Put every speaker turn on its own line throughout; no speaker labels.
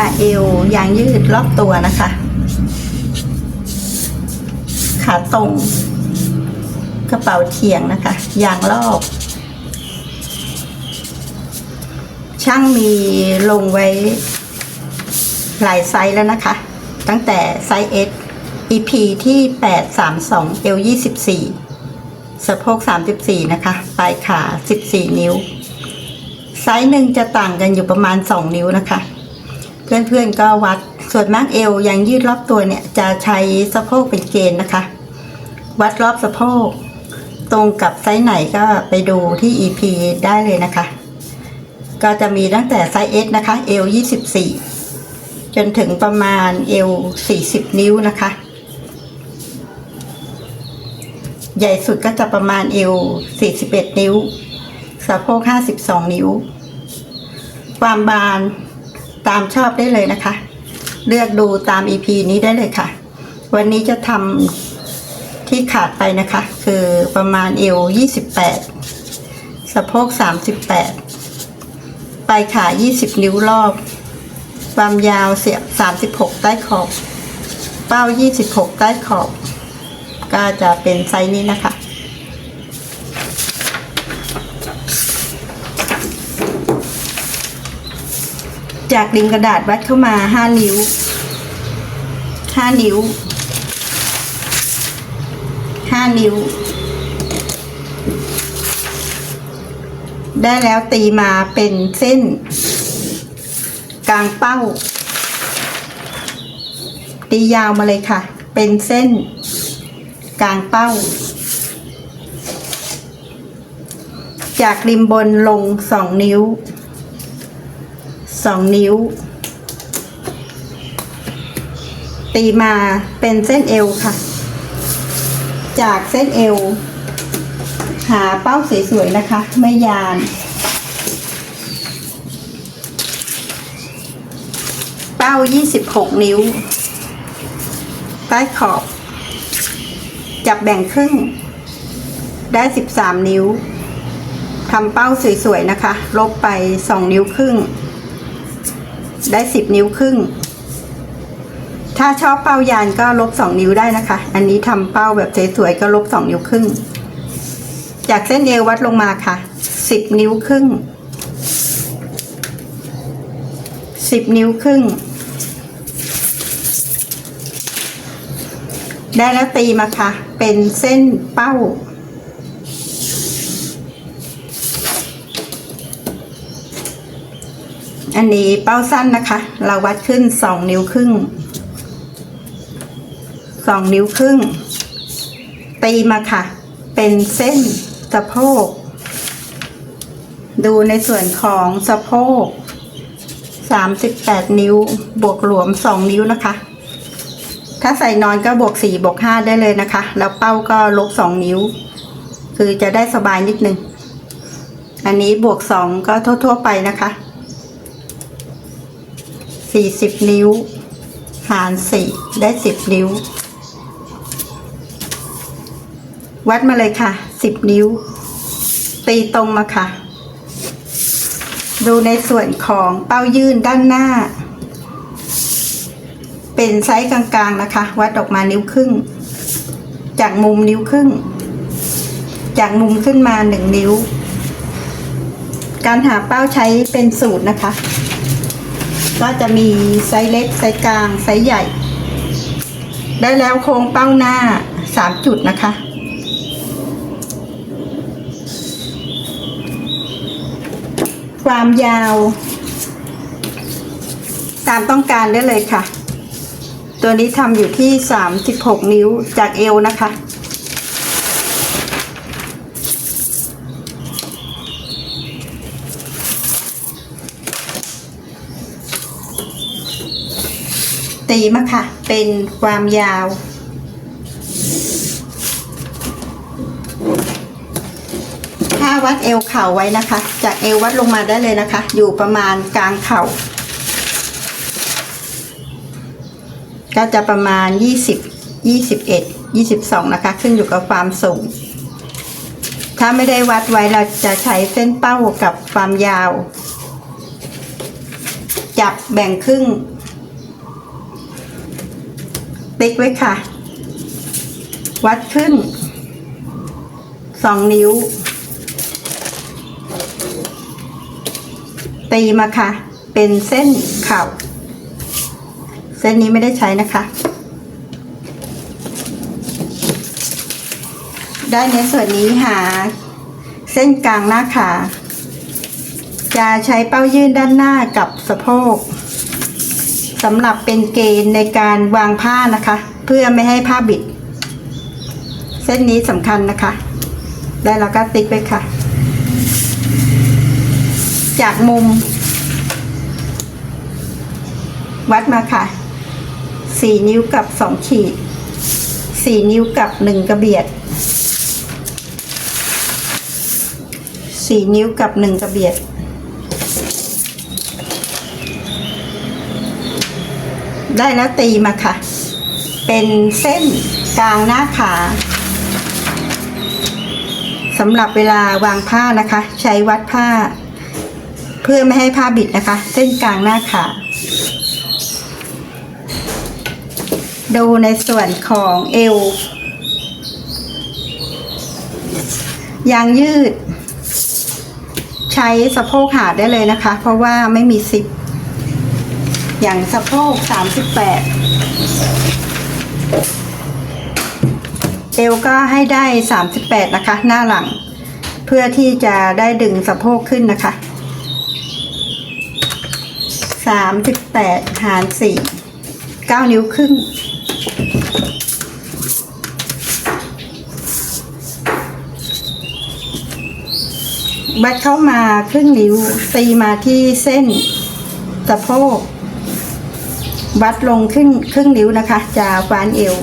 าเอวยางยืดรอบตัวนะคะ ขาตรง กระเป๋าเฉียงนะคะ ยางรอบ ช่างมีลงไว้หลายไซส์แล้วนะคะ ตั้งแต่ไซส์ S EP ที่ 832 L 24สะโพก 34 นะคะ ปลายขา 14 นิ้ว ไซส์หนึ่งจะต่างกันอยู่ประมาณ 2 นิ้วนะคะ พื่อนๆก็วัด ส่วนมากเอวยังยืดรอบตัวเนี่ย จะใช้สะโพกเป็นเกณฑ์นะคะ วัดรอบสะโพก ตรงกับไซส์ไหนก็ไปดูที่ EP ได้เลยนะคะ ก็จะมีตั้งแต่ไซส์ S นะคะ L 24 จนถึงประมาณ L 40 นิ้วนะคะ ใหญ่สุดก็จะประมาณ L 41 นิ้ว สะโพก52 นิ้ว ความบาน ตามชอบได้เลยนะคะ เลือกดูตาม EP นี้ได้เลยค่ะ วันนี้จะทำที่ขาดไปนะคะ คือประมาณ L 28 สะโพก 38 ปลายขา 20 นิ้วรอบ ความยาวเสียบ 36 ใต้ขอบ เป้า 26 ใต้ขอบ ก็จะเป็นไซส์นี้นะคะ จากริมกระดาษวัดเข้ามา5นิ้ว5นิ้ว5นิ้ว ได้แล้วตีมาเป็นเส้น กลางเป้า ตียาวมาเลยค่ะ เป็นเส้น กลางเป้า จากริมบนลงสองนิ้ว สองนิ้ว ตีมาเป็นเส้นเอวค่ะ จากเส้นเอว หาเป้าสวยๆนะคะ ไม่ยานเป้า 26 นิ้ว ใต้ขอบ จับแบ่งครึ่ง ได้ 13 นิ้วทำเป้าสวยๆนะคะ ลบไป 2 นิ้วครึ่ง ได้10นิ้วครึ่ง ถ้าชอบเป้ายานก็ลบ2นิ้วได้นะคะ อันนี้ทำเป้าแบบสวยๆก็ลบ2นิ้วครึ่ง จากเส้นเอววัดลงมาค่ะ10นิ้วครึ่ง10นิ้วครึ่ง ได้แล้วตีมาค่ะ เป็นเส้นเป้า อันนี้เป้าสั้นนะคะ เราวัดขึ้นสองนิ้วครึ่งสองนิ้วครึ่ง ตีมาค่ะ เป็นเส้นสะโพก ดูในส่วนของสะโพกสามสิบแปดนิ้ว บวกหลวมสองนิ้วนะคะ ถ้าใส่นอนก็บวกสี่บวกห้าได้เลยนะคะ แล้วเป้าก็ลบสองนิ้ว คือจะได้สบายนิดนึง อันนี้บวกสองก็ทั่ว ๆ ไปนะคะ สี่สิบนิ้ว หารสี่ได้สิบนิ้ว วัดมาเลยค่ะสิบนิ้ว ตีตรงมาค่ะ ดูในส่วนของเป้ายื่นด้านหน้า เป็นไซส์กลางๆนะคะ วัดออกมานิ้วครึ่ง จากมุมนิ้วครึ่ง จากมุมขึ้นมาหนึ่งนิ้ว การหาเป้าใช้เป็นสูตรนะคะ ก็จะมีไซส์เล็กไซส์กลางไซส์ใหญ่ ได้แล้วโค้งเป้าหน้าสามจุดนะคะ ความยาว ตามต้องการได้เลยค่ะ ตัวนี้ทำอยู่ที่ 36 นิ้วจากเอวนะคะ ตีมาค่ะ เป็นความยาว ถ้าวัดเอวเข่าไว้นะคะ จากเอววัดลงมาได้เลยนะคะ อยู่ประมาณกลางเข่า ก็จะประมาณ 20 21 22 นะคะ ขึ้นอยู่กับความสูง ถ้าไม่ได้วัดไว้เราจะใช้เส้นเป้ากับความยาว จับแบ่งครึ่ง ติ๊กไว้ค่ะ วัดขึ้นสองนิ้ว ตีมาค่ะ เป็นเส้นเข่า เส้นนี้ไม่ได้ใช้นะคะ ได้ในส่วนนี้หา เส้นกลางหน้าขาจะใช้เป้ายื่นด้านหน้ากับสะโพก สำหรับเป็นเกณฑ์ในการวางผ้านะคะ เพื่อไม่ให้ผ้าบิด เส้นนี้สำคัญนะคะ ได้แล้วก็ติ๊กไปค่ะ จากมุม วัดมาค่ะสี่นิ้วกับสองขีดสี่นิ้วกับหนึ่งกระเบียดสี่นิ้วกับหนึ่งกระเบียด ได้แล้วตีมาค่ะ เป็นเส้นกลางหน้าขาสำหรับเวลาวางผ้านะคะ ใช้วัดผ้า เพื่อไม่ให้ผ้าบิดนะคะ เส้นกลางหน้าขาดูในส่วนของเอว ยางยืด ใช้สะโพกหาได้เลยนะคะ เพราะว่าไม่มีซิป อย่างสะโพก38เอวก็ให้ได้38นะคะ หน้าหลัง เพื่อที่จะได้ดึงสะโพกขึ้นนะคะ38หาร4 9นิ้วครึ่งวัดเข้ามาครึ่งนิ้วตีมาที่เส้นสะโพก วัดลงขึ้นครึ่งนิ้วนะคะ จะฟานเอว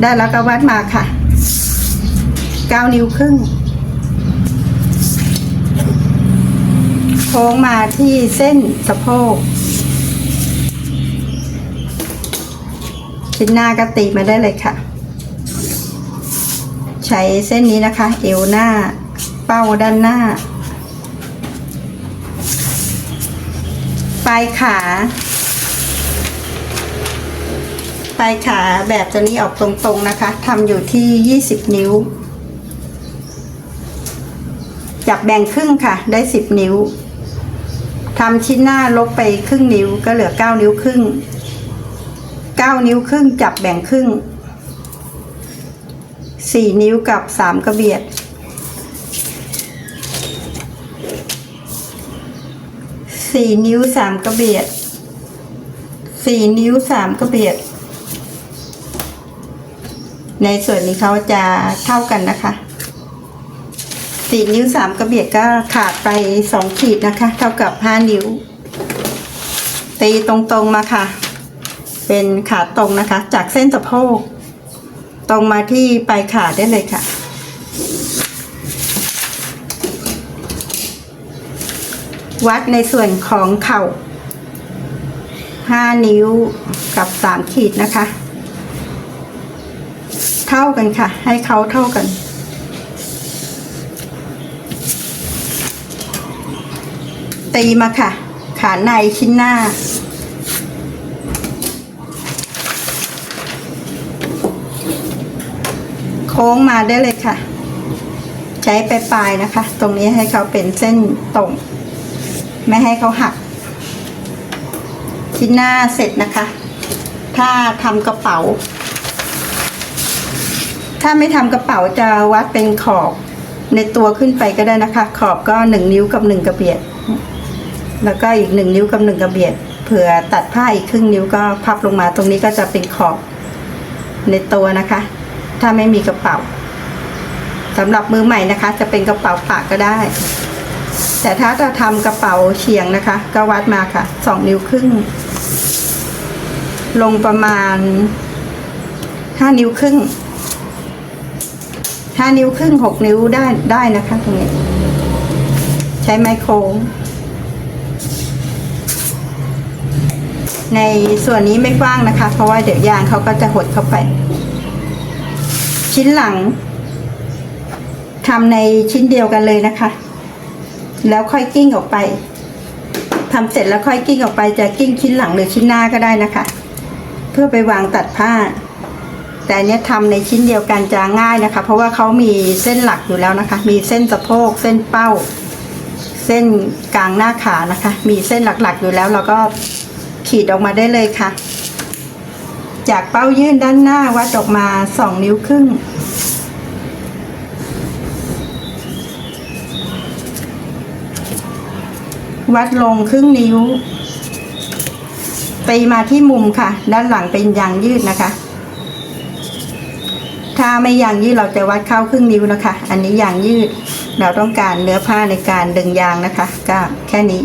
ได้แล้วก็วัดมาค่ะเก้านิ้วครึ่งโค้งมาที่เส้นสะโพกชิ้นหน้าก็ตีมาได้เลยค่ะ ใช้เส้นนี้นะคะ เอวหน้าเป้าด้านหน้า ปลายขา ลายขาแบบจะนี้ออกตรงๆนะคะทำอยู่ที่ 20 นิ้ว จับแบ่งครึ่งค่ะ ได้ 10 นิ้วทำชิ้นหน้าลบไปครึ่งนิ้วก็เหลือ 9 นิ้วครึ่ง 9 นิ้วครึ่ง จับแบ่งครึ่ง 4 นิ้วกับ 3 กระเบียดสี่นิ้วสามกระเบียดสี่นิ้วสามกระเบียด ในส่วนนี้เขาจะเท่ากันนะคะสี่นิ้วสามกระเบียดก็ขาดไปสองขีดนะคะ เท่ากับห้านิ้ว ตีตรงๆมาค่ะ เป็นขาตรงนะคะ จากเส้นสะโพกตรงมาที่ปลายขาได้เลยค่ะวัดในส่วนของเข่าห้านิ้วกับสามขีดนะคะ เท่ากันค่ะ ให้เขาเท่ากันตีมาค่ะ ขาในชิ้นหน้า โค้งมาได้เลยค่ะ ใช้ปลายๆนะคะ ตรงนี้ให้เขาเป็นเส้นตรง ไม่ให้เขาหัก ชิ้นหน้าเสร็จนะคะ ถ้าทำกระเป๋า ถ้าไม่ทำกระเป๋าจะวัดเป็นขอบในตัวขึ้นไปก็ได้นะคะ ขอบก็หนึ่งนิ้วกับหนึ่งกระเบียด แล้วก็อีกหนึ่งนิ้วกับหนึ่งกระเบียด เผื่อตัดผ้าอีกครึ่งนิ้วก็พับลงมาตรงนี้ก็จะเป็นขอบในตัวนะคะ ถ้าไม่มีกระเป๋าสำหรับมือใหม่นะคะ จะเป็นกระเป๋าปากก็ได้ แต่ถ้าจะทำกระเป๋าเฉียงนะคะ ก็วัดมาค่ะสองนิ้วครึ่ง ลงประมาณห้านิ้วครึ่ง ห้านิ้วครึ่งหกนิ้วได้ได้นะคะตรงนี้ ใช้ไมโครในส่วนนี้ไม่กว้างนะคะ เพราะว่าเดี๋ยวยางเขาก็จะหดเข้าไป ชิ้นหลังทำในชิ้นเดียวกันเลยนะคะ แล้วค่อยกิ้งออกไปทำเสร็จแล้วค่อยกิ้งออกไปจะกิ้งชิ้นหลังหรือชิ้นหน้าก็ได้นะคะ เพื่อไปวางตัดผ้า แต่อันเนี้ยทำในชิ้นเดียวกันจะง่ายนะคะ เพราะว่าเขามีเส้นหลักอยู่แล้วนะคะ มีเส้นสะโพกเส้นเป้า เส้นกลางหน้าขานะคะ มีเส้นหลักๆอยู่แล้ว เราก็ขีดออกมาได้เลยค่ะ จากเป้ายื่นด้านหน้าวัดออกมาสองนิ้วครึ่งวัดลงครึ่งนิ้วตีมาที่มุมค่ะ ด้านหลังเป็นยางยืดนะคะ ถ้าไม่ยางยืดเราจะวัดเข้าครึ่งนิ้วนะคะ อันนี้ยางยืดเราต้องการเนื้อผ้าในการดึงยางนะคะ ก็แค่นี้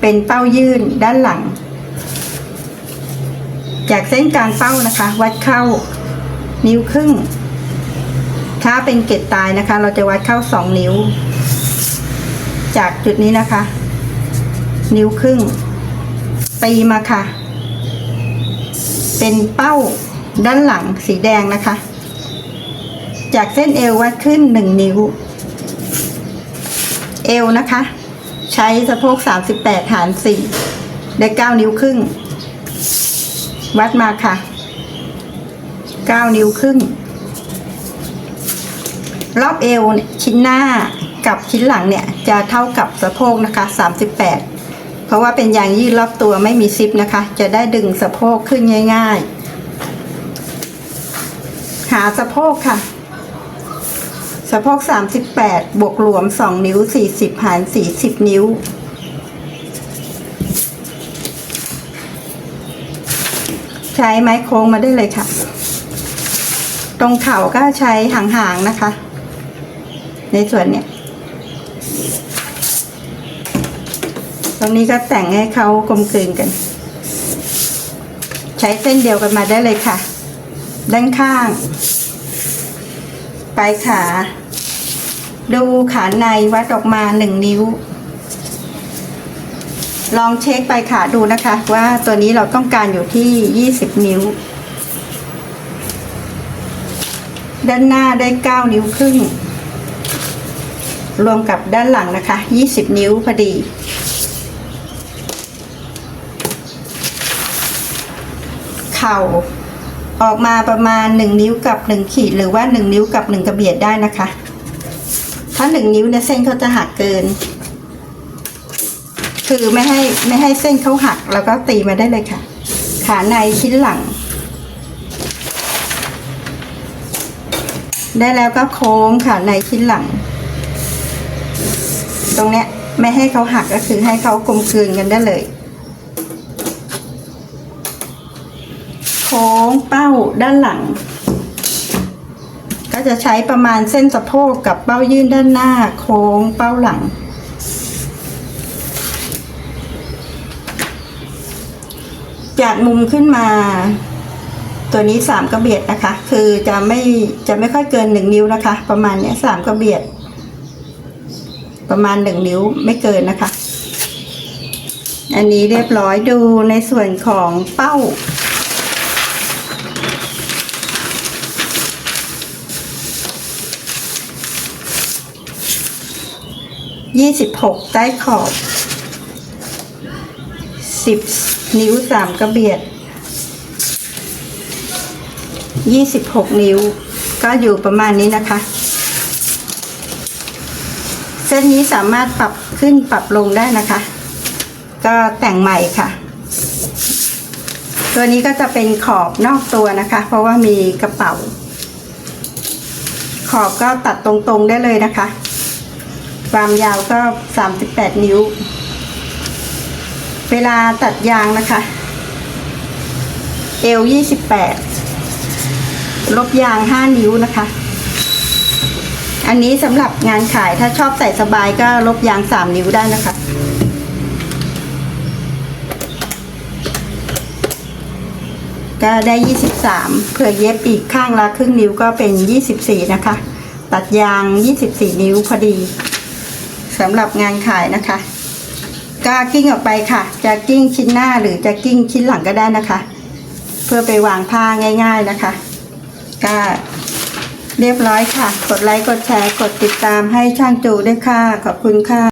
เป็นเป้ายื่นด้านหลัง จากเส้นกลางเป้านะคะ วัดเข้านิ้วครึ่ง ถ้าเป็นเกล็ดตายนะคะ เราจะวัดเข้าสองนิ้ว จากจุดนี้นะคะ นิ้วครึ่งตีมาค่ะ เป็นเป้าด้านหลังสีแดงนะคะ จากเส้นเอววัดขึ้นหนึ่งนิ้ว เอวนะคะ ใช้สะโพก38หาร4ได้9นิ้วครึ่ง วัดมาค่ะ9นิ้วครึ่ง รอบเอวชิ้นหน้ากับชิ้นหลังเนี่ยจะเท่ากับสะโพกนะคะ38เพราะว่าเป็นยางยืดรอบตัวไม่มีซิปนะคะ จะได้ดึงสะโพกขึ้นง่าย ๆ หาสะโพกค่ะ สะโพก38 บวกรวม 2 นิ้ว 40 หาร 40 นิ้ว ใช้ไม้โค้งมาได้เลยค่ะ ตรงเข่าก็ใช้ห่างๆนะคะ ในส่วนเนี้ยตรงนี้ก็แต่งให้เขากลมกลืนกัน ใช้เส้นเดียวกันมาได้เลยค่ะ ด้านข้าง ปลายขา ดูขาในวัดออกมาหนึ่งนิ้ว ลองเช็คปลายขาดูนะคะ ว่าตัวนี้เราต้องการอยู่ที่ยี่สิบนิ้ว ด้านหน้าได้เก้านิ้วครึ่ง รวมกับด้านหลังนะคะยี่สิบนิ้วพอดี เข่าออกมาประมาณหนึ่งนิ้วกับหนึ่งขีด หรือว่าหนึ่งนิ้วกับหนึ่งกระเบียดได้นะคะ ถ้าหนึ่งนิ้วเนี่ยเส้นเขาจะหักเกิน คือไม่ให้ไม่ให้เส้นเขาหัก แล้วก็ตีมาได้เลยค่ะ ขาในชิ้นหลัง ได้แล้วก็โค้งขาในชิ้นหลัง ตรงเนี้ยไม่ให้เขาหักก็คือให้เขากลมกลืนกันได้เลย โค้งเป้าด้านหลัง ก็จะใช้ประมาณเส้นสะโพกกับเป้ายื่นด้านหน้า โค้งเป้าหลัง จากมุมขึ้นมา ตัวนี้สามกระเบียดนะคะ คือจะไม่จะไม่ค่อยเกินหนึ่งนิ้วนะคะ ประมาณเนี้ยสามกระเบียด ประมาณหนึ่งนิ้วไม่เกินนะคะ อันนี้เรียบร้อยดูในส่วนของเป้า ยี่สิบหกใต้ขอบสิบนิ้วสามกระเบียดยี่สิบหกนิ้ว ก็อยู่ประมาณนี้นะคะ เส้นนี้สามารถปรับขึ้นปรับลงได้นะคะ ก็แต่งใหม่ค่ะ ตัวนี้ก็จะเป็นขอบนอกตัวนะคะ เพราะว่ามีกระเป๋า ขอบก็ตัดตรงๆได้เลยนะคะ ความยาวก็ 38 นิ้ว เวลาตัดยางนะคะ เอว 28 ลบยาง 5 นิ้วนะคะ อันนี้สำหรับงานขายถ้าชอบใส่สบายก็ลบยาง 3 นิ้วได้นะคะก็ได้ 23 เผื่อเย็บอีกข้างละครึ่งนิ้วก็เป็น 24 นะคะ ตัดยาง 24 นิ้วพอดี สำหรับงานขายนะคะก็กิ้งออกไปค่ะ จะกิ้งชิ้นหน้าหรือจะกิ้งชิ้นหลังก็ได้นะคะ เพื่อไปวางผ้าง่าย ๆนะคะก็เรียบร้อยค่ะ กดไลค์ กดแชร์ กดติดตามให้ช่างจูด้วยค่ะ ขอบคุณค่ะ